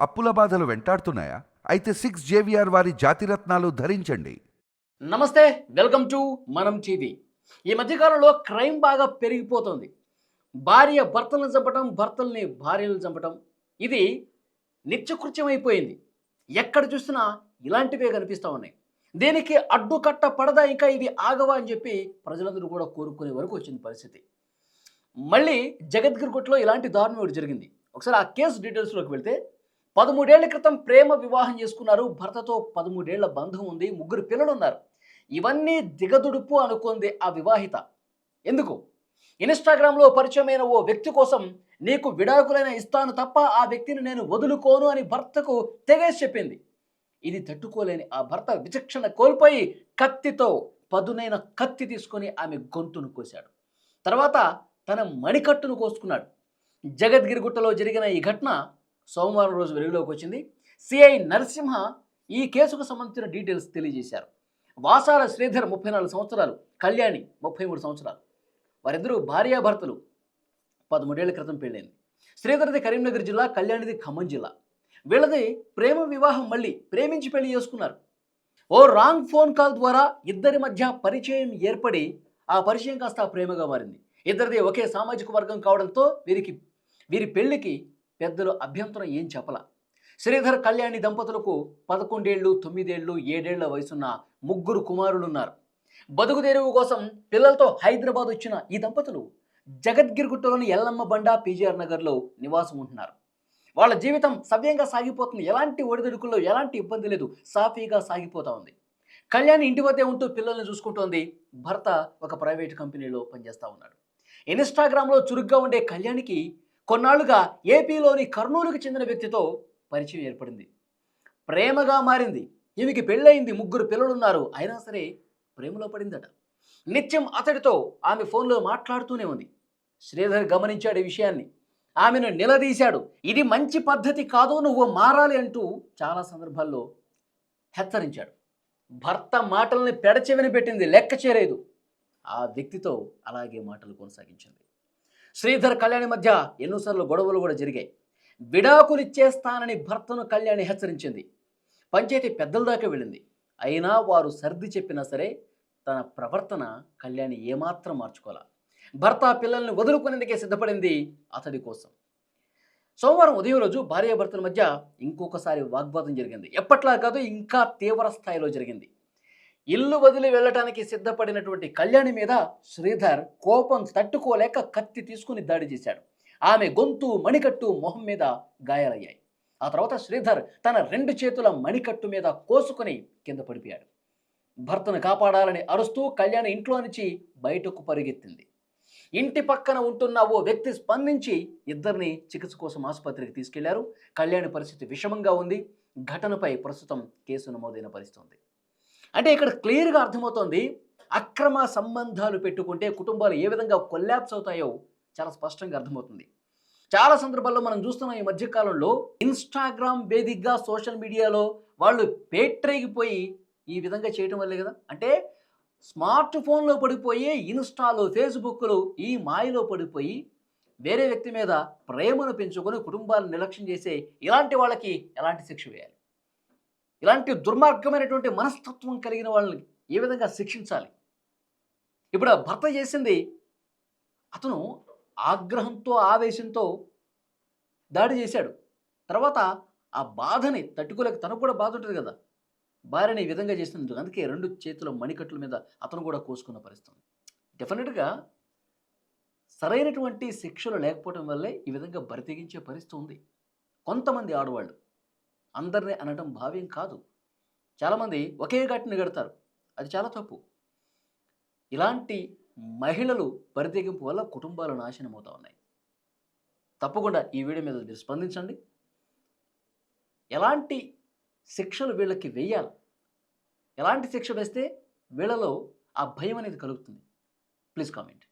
అప్పుల బాధలు వెంటాడుతున్నాయా? అయితే సిక్స్ జేవిఆర్ వారి జాతిరత్నాలు ధరించండి. నమస్తే వెల్కమ్ టు మనం టీవీ. ఈ మధ్యకాలంలో క్రైమ్ బాగా పెరిగిపోతుంది. భార్య భర్తలను చంపటం భర్తల్ని భార్యలను చంపటం ఇది నిత్యకృత్యం అయిపోయింది ఎక్కడ చూసినా ఇలాంటివే కనిపిస్తూ ఉన్నాయి. దీనికి అడ్డుకట్ట పడదా ఇంకా ఇవి ఆగవా అని చెప్పి ప్రజలందరూ కూడా కోరుకునే వరకు వచ్చింది పరిస్థితి. మళ్ళీ జగద్గిరిగుట్లో ఇలాంటి దారుణం ఒకటి జరిగింది. ఒకసారి ఆ కేసు డీటెయిల్స్లోకి వెళ్తే పదమూడేళ్ళ క్రితం ప్రేమ వివాహం చేసుకున్నారు. భర్తతో పదమూడేళ్ళ బంధం ఉంది. ముగ్గురు పిల్లలు ఉన్నారు ఇవన్నీ దిగదుడుపు అనుకుంది ఆ వివాహిత. ఎందుకు? ఇన్స్టాగ్రామ్లో పరిచయమైన ఓ వ్యక్తి కోసం నీకు విడాకులైన ఇస్తాను తప్ప ఆ వ్యక్తిని నేను వదులుకోను అని భర్తకు తెగేసి చెప్పింది. ఇది తట్టుకోలేని ఆ భర్త విచక్షణ కోల్పోయి కత్తితో పదునైన కత్తి తీసుకొని ఆమె గొంతును కోశాడు. తర్వాత తన మణికట్టును కోసుకున్నాడు. జగద్గిరిగుట్టలో జరిగిన ఈ ఘటన సోమవారం రోజు వెలుగులోకి వచ్చింది. సిఐ నరసింహ ఈ కేసుకు సంబంధించిన డీటెయిల్స్ తెలియజేశారు. వాసాల శ్రీధర్ ముప్పై నాలుగు సంవత్సరాలు కళ్యాణి ముప్పై మూడు సంవత్సరాలు. వారిద్దరూ భార్యాభర్తలు. పదమూడేళ్ళ క్రితం పెళ్ళైంది. శ్రీధర్ది కరీంనగర్ జిల్లా కళ్యాణిది ఖమ్మం జిల్లా. వీళ్ళది ప్రేమ వివాహం మళ్ళీ ప్రేమించి పెళ్ళి చేసుకున్నారు. ఓ రాంగ్ ఫోన్ కాల్ ద్వారా ఇద్దరి మధ్య పరిచయం ఏర్పడి ఆ పరిచయం కాస్త ప్రేమగా మారింది. ఇద్దరిది ఒకే సామాజిక వర్గం కావడంతో వీరికి వీరి పెళ్ళికి పెద్దలు అభ్యంతరం ఏం చెప్పల. శ్రీధర్ కళ్యాణి దంపతులకు పదకొండేళ్ళు తొమ్మిదేళ్ళు ఏడేళ్ళ వయసున్న ముగ్గురు కుమారులున్నారు. బతుకుదేరువు కోసం పిల్లలతో హైదరాబాద్ వచ్చిన ఈ దంపతులు జగద్గిరిగుట్టలోని ఎల్లమ్మ బండ పీజీఆర్ నగర్లో నివాసం ఉంటున్నారు. వాళ్ళ జీవితం సవ్యంగా సాగిపోతుంది. ఎలాంటి ఒడిదుడుకుల్లో ఎలాంటి ఇబ్బంది లేదు. సాఫీగా సాగిపోతా ఉంది. కళ్యాణి ఇంటి వద్దే ఉంటూ పిల్లల్ని చూసుకుంటోంది. భర్త ఒక ప్రైవేట్ కంపెనీలో పనిచేస్తూ ఉన్నాడు. ఇన్స్టాగ్రామ్లో చురుగ్గా ఉండే కళ్యాణికి కొన్నాళ్ళుగా ఏపీలోని కర్నూలుకు చెందిన వ్యక్తితో పరిచయం ఏర్పడింది. ప్రేమగా మారింది. ఈమెకి పెళ్ళయింది ముగ్గురు పిల్లలున్నారు. అయినా సరే ప్రేమలో పడిందట. నిత్యం అతడితో ఆమె ఫోన్లో మాట్లాడుతూనే ఉంది. శ్రీధర్ గమనించాడు ఈ విషయాన్ని. ఆమెను నిలదీశాడు. ఇది మంచి పద్ధతి కాదు నువ్వు మారాలి అంటూ చాలా సందర్భాల్లో హెచ్చరించాడు. భర్త మాటల్ని పెడచెవిన పెట్టింది లెక్క చేరేదు ఆ వ్యక్తితో అలాగే మాటలు కొనసాగించింది. శ్రీధర్ కళ్యాణి మధ్య ఎన్నోసార్లు గొడవలు కూడా జరిగాయి. విడాకులు ఇచ్చేస్తానని భర్తను కళ్యాణి హెచ్చరించింది. పంచాయతీ పెద్దల దాకా వెళ్ళింది. అయినా వారు సర్ది చెప్పినా సరే తన ప్రవర్తన కళ్యాణి ఏమాత్రం మార్చుకోలే. భర్త పిల్లల్ని వదులుకునేందుకే సిద్ధపడింది అతడి కోసం. సోమవారం ఉదయం రోజు భార్యాభర్తల మధ్య ఇంకొకసారి వాగ్వాదం జరిగింది. ఎప్పట్లా కాదు ఇంకా తీవ్ర స్థాయిలో జరిగింది. ఇల్లు వదిలి వెళ్ళటానికి సిద్ధపడినటువంటి కళ్యాణి మీద శ్రీధర్ కోపం తట్టుకోలేక కత్తి తీసుకుని దాడి చేశాడు. ఆమె గొంతు మణికట్టు మొహం మీద గాయాలయ్యాయి. ఆ తర్వాత శ్రీధర్ తన రెండు చేతుల మణికట్టు మీద కోసుకుని కింద పడిపోయాడు. భర్తను కాపాడాలని అరుస్తూ కళ్యాణి ఇంట్లో నుంచి బయటకు పరిగెత్తింది. ఇంటి పక్కన ఉంటున్న ఓ వ్యక్తి స్పందించి ఇద్దరిని చికిత్స కోసం ఆసుపత్రికి తీసుకెళ్ళారు. కళ్యాణి పరిస్థితి విషమంగా ఉంది. ఘటనపై ప్రస్తుతం కేసు నమోదైన పరిస్థితి ఉంది. అంటే ఇక్కడ క్లియర్గా అర్థమవుతోంది అక్రమ సంబంధాలు పెట్టుకుంటే కుటుంబాలు ఏ విధంగా కొల్లాప్స్ అవుతాయో చాలా స్పష్టంగా అర్థమవుతుంది. చాలా సందర్భాల్లో మనం చూస్తున్నాం ఈ మధ్యకాలంలో ఇన్స్టాగ్రామ్ వేదికగా సోషల్ మీడియాలో వాళ్ళు పేట్రేగిపోయి ఈ విధంగా చేయటం వల్లే కదా. అంటే స్మార్ట్ ఫోన్లో పడిపోయి ఇన్స్టాలో ఫేస్బుక్లో ఈ మాయలో పడిపోయి వేరే వ్యక్తి మీద ప్రేమను పెంచుకొని కుటుంబాలను నిర్లక్ష్యం చేసే ఇలాంటి వాళ్ళకి ఎలాంటి శిక్ష వేయాలి? ఇలాంటి దుర్మార్గమైనటువంటి మనస్తత్వం కలిగిన వాళ్ళని ఏ విధంగా శిక్షించాలి? ఇప్పుడు ఆ భర్త చేసింది అతను ఆగ్రహంతో ఆవేశంతో దాడి చేశాడు. తర్వాత ఆ బాధని తట్టుకోలేక తనకు కూడా బాధ ఉంటుంది కదా. భార్యని ఈ విధంగా చేసినందుకు అందుకే రెండు చేతుల మణికట్ల మీద అతను కూడా కోసుకున్న పరిస్థితి. డెఫినెట్గా సరైనటువంటి శిక్షలు లేకపోవడం వల్లే ఈ విధంగా బరితెగించే పరిస్థితి ఉంది. కొంతమంది ఆడవాళ్ళు అందరినీ అనడం భావ్యం కాదు. చాలామంది ఒకే ఘటన గడతారు అది చాలా తప్పు. ఇలాంటి మహిళలు పరితెగింపు వల్ల కుటుంబాలు నాశనం అవుతా ఉన్నాయి. తప్పకుండా ఈ వీడియో మీద మీరు స్పందించండి. ఎలాంటి శిక్షలు వీళ్ళకి వేయాలి? ఎలాంటి శిక్ష వేస్తే వీళ్ళలో ఆ భయం అనేది కలుగుతుంది. Please comment.